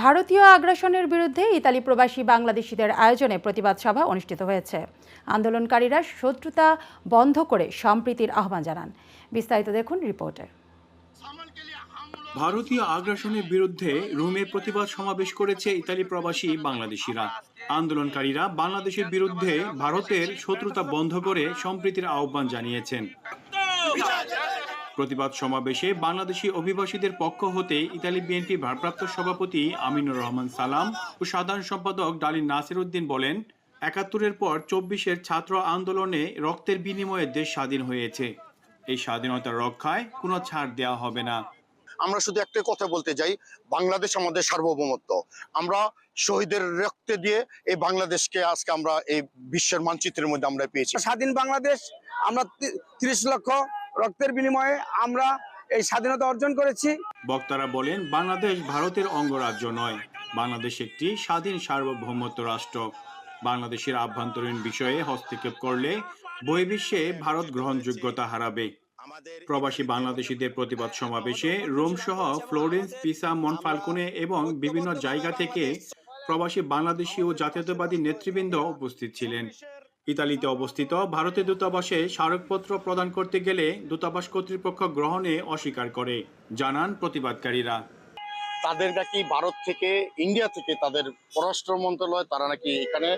ভারতীয় আগ্রাসনের বিরুদ্ধে ইতালি প্রবাসী বাংলাদেশিদের আয়োজনে প্রতিবাদ সভা অনুষ্ঠিত হয়েছে। আন্দোলনকারীরা শত্রুতা বন্ধ করে সম্প্রীতির আহ্বান জানান। বিস্তারিত দেখুন রিপোর্টে। ভারতীয় আগ্রাসনের বিরুদ্ধে রোমে প্রতিবাদ সমাবেশ করেছে ইতালি প্রবাসী বাংলাদেশিরা। আন্দোলনকারীরা বাংলাদেশের বিরুদ্ধে ভারতের শত্রুতা বন্ধ করে সম্প্রীতির আহ্বান জানিয়েছেন। প্রতিবাদ সমাবেশে বাংলাদেশি অভিবাসীদের পক্ষ হতে ইতালি বিএনপি ভারপ্রাপ্ত সভাপতি আমিনুর রহমান সালাম ও সাধারণ সম্পাদক ডালিন নাসির উদ্দিন বলেন একাত্তরের পর চব্বিশের ছাত্র আন্দোলনে রক্তের বিনিময়ে দেশ স্বাধীন হয়েছে। এই স্বাধীনতার রক্ষায় কোনো ছাড় দেওয়া হবে না। আমরা শুধু একটা কথা বলতে চাই বাংলাদেশ আমাদের সার্বভৌমত্ব। আমরা শহীদের রক্তে দিয়ে এই বাংলাদেশকে আজকে আমরা এই বিশ্বের মানচিত্রের মধ্যে আমরা পেয়েছি। স্বাধীন বাংলাদেশ আমরা তিরিশ লক্ষ রক্তের বিনিময়ে আমরা এই স্বাধীনতা অর্জন করেছি। বক্তারা বলেন, বাংলাদেশ ভারতের অঙ্গরাজ্য নয়। বাংলাদেশ একটি স্বাধীন সার্বভৌমত্ব রাষ্ট্র। বাংলাদেশের আভ্যন্তরীণ বিষয়ে হস্তক্ষেপ করলে বহির্বিশ্বে ভারত গ্রহণযোগ্যতা হারাবে। প্রবাসী বাংলাদেশিদের প্রতিবাদ সমাবেশে রোম সহ ফ্লোরেন্স, পিসা, মনফালকোনে এবং বিভিন্ন জায়গা থেকে প্রবাসী বাংলাদেশি ও জাতীয়তাবাদী নেতৃবৃন্দ উপস্থিত ছিলেন। ইতালিতে অবস্থিত ভারতের দূতাবাসে স্মারকপত্র প্রদান করতে গেলে দূতাবাস কর্তৃপক্ষ গ্রহণে অস্বীকার করে জানান প্রতিবাদকারীরা। তাদের নাকি ভারত থেকে ইন্ডিয়া থেকে তাদের পররাষ্ট্র মন্ত্রণালয় তারা নাকি এখানে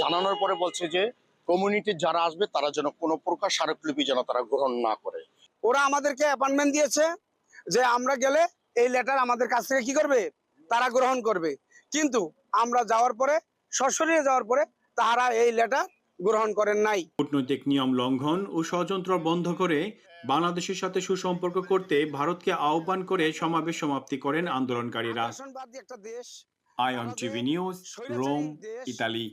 জানানোর পরে বলছে যে কমিউনিটির যারা আসবে তারা যেন কোনো প্রকার স্মারকলিপি যেন তারা গ্রহণ না করে। ওরা আমাদেরকে অ্যাপয়েন্টমেন্ট দিয়েছে যে আমরা গেলে এই লেটার আমাদের কাছ থেকে কি করবে? তারা গ্রহণ করবে। কিন্তু আমরা যাওয়ার পরে সশরীরে যাওয়ার পরে তারা এই লেটার গ্রহণ করেন নাই। কূটনৈতিক নিয়ম লঙ্ঘন ও ষড়যন্ত্র বন্ধ করে বাংলাদেশের সাথে সুসম্পর্ক করতে ভারতকে আহ্বান করে সমাবেশ সমাপ্তি করেন আন্দোলনকারীরা। আয়ন টিভি নিউজ রোম ইতালি।